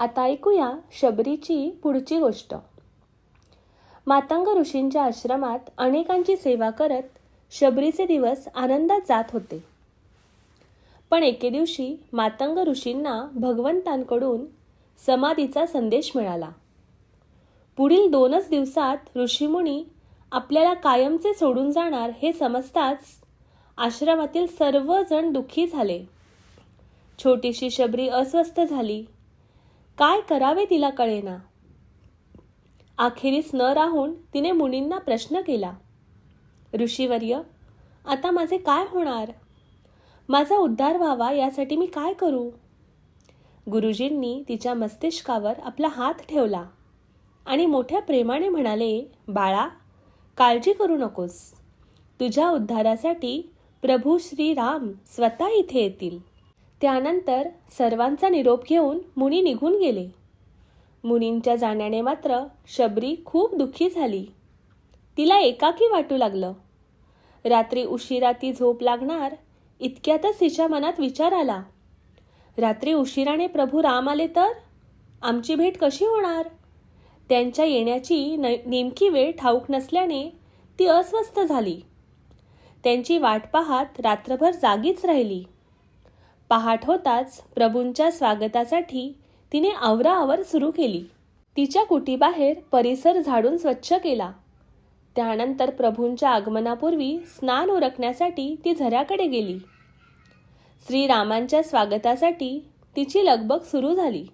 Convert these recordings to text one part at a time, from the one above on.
आता ऐकूया शबरीची पुढची गोष्ट. मातंग ऋषींच्या आश्रमात अनेकांची सेवा करत शबरीचे दिवस आनंदात जात होते. पण एके दिवशी मातंग ऋषींना भगवंतांकडून समाधीचा संदेश मिळाला. पुढील दोनच दिवसात ऋषीमुनी आपल्याला कायमचे सोडून जाणार हे समजताच आश्रमातील सर्वजण दुःखी झाले. छोटीशी शबरी अस्वस्थ झाली. काय करावे तिला कळेना. अखेरीस न राहून तिने मुनींना प्रश्न केला. ऋषीवर्य आता माझे काय होणार? माझा उद्धार व्हावा यासाठी मी काय करू? गुरुजींनी तिच्या मस्तिष्कावर आपला हात ठेवला आणि मोठ्या प्रेमाने म्हणाले बाळा काळजी करू नकोस. तुझ्या उद्धारासाठी प्रभू श्रीराम स्वतः इथे येतील. त्यानंतर सर्वांचा निरोप घेऊन मुनी निघून गेले. मुनींच्या जाण्याने मात्र शबरी खूप दुःखी झाली. तिला एकाकी वाटू लागलं. रात्री उशिरा ती झोप लागणार इतक्यातच तिच्या मनात विचार आला. रात्री उशिराने प्रभू राम आले तर? आमची भेट कशी होणार? त्यांच्या येण्याची न नेमकी वेळ ठाऊक नसल्याने ती अस्वस्थ झाली. त्यांची वाट पाहत रात्रभर जागीच राहिली. पहाट होताच प्रभूंच्या स्वागतासाठी तिने आवराआवर सुरू केली. तिच्या कुटीबाहेर परिसर झाडून स्वच्छ केला. त्यानंतर प्रभूंच्या आगमनापूर्वी स्नान उरकण्यासाठी ती झऱ्याकडे गेली. श्रीरामांच्या स्वागतासाठी तिची लगबग सुरू झाली.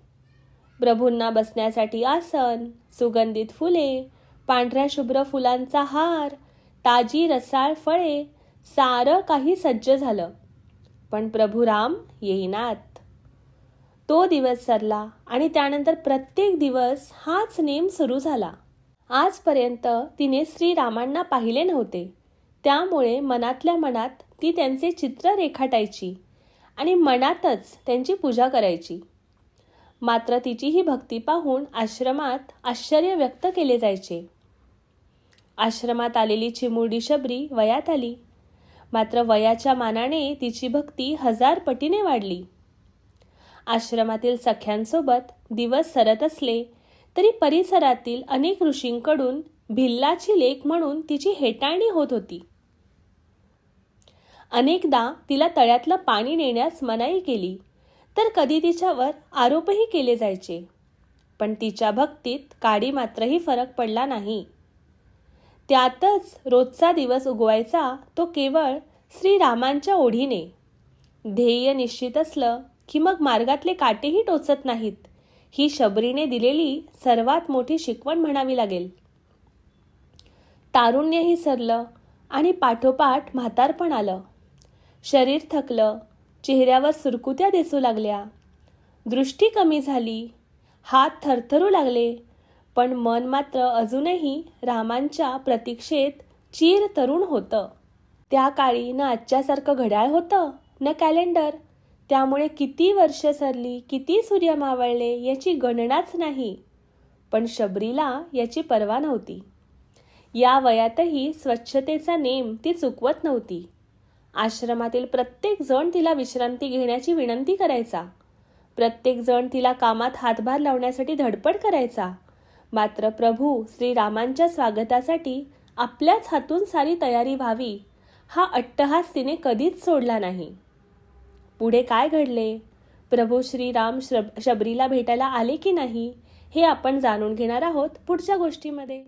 प्रभूंना बसण्यासाठी आसन सुगंधित फुले पांढऱ्या शुभ्र फुलांचा हार ताजी रसाळ फळे सारं काही सज्ज झालं. पण प्रभू राम येईनात. तो दिवस सरला आणि त्यानंतर प्रत्येक दिवस हाच नेम सुरू झाला. आजपर्यंत तिने श्रीरामांना पाहिले नव्हते. त्यामुळे मनातल्या मनात ती त्यांचे चित्र रेखाटायची आणि मनातच त्यांची पूजा करायची. मात्र तिची ही भक्ती पाहून आश्रमात आश्चर्य व्यक्त केले जायचे. आश्रमात आलेली चिमुरडी शबरी वयात आली. मात्र वयाच्या मानाने तिची भक्ती हजार पटीने वाढली. आश्रमातील सख्यांसोबत दिवस सरत असले तरी परिसरातील अनेक ऋषींकडून भिल्लाची लेख म्हणून तिची हेटाळणी होत होती. अनेकदा तिला तळ्यातलं पाणी नेण्यास मनाई केली तर कधी तिच्यावर आरोपही केले जायचे. पण तिच्या भक्तीत काडी मात्रही फरक पडला नाही. त्यातच रोजचा दिवस उगवायचा तो केवळ श्रीरामांच्या ओढीने. ध्येय निश्चित असलं की मग मार्गातले काटेही टोचत नाहीत ही शबरीने दिलेली सर्वात मोठी शिकवण म्हणावी लागेल. तारुण्यही सरलं आणि पाठोपाठ म्हातारपण आलं. शरीर थकलं चेहऱ्यावर सुरकुत्या दिसू लागल्या. दृष्टी कमी झाली हात थरथरू लागले पण मन मात्र अजूनही रामांच्या प्रतीक्षेत चीर तरुण होतं. त्या काळी न आजच्यासारखं घड्याळ होतं न कॅलेंडर त्यामुळे किती वर्ष सरली किती सूर्य मावळले याची गणनाच नाही. पण शबरीला याची पर्वा नव्हती. या वयातही स्वच्छतेचा नेम ती चुकवत नव्हती. आश्रमातील प्रत्येक जण तिला विश्रांती घेण्याची विनंती करायचा. प्रत्येक जण तिला कामात हातभार लावण्यासाठी धडपड करायचा. मात्र प्रभू श्रीरामांच्या स्वागतासाठी आपल्याच हातून सारी तयारी व्हावी हा अट्टहास तिने कधीच सोडला नाही. पुढे काय घडले? प्रभू श्रीराम शब शबरीला भेटायला आले की नाही हे आपण जाणून घेणार आहोत पुढच्या गोष्टीमध्ये.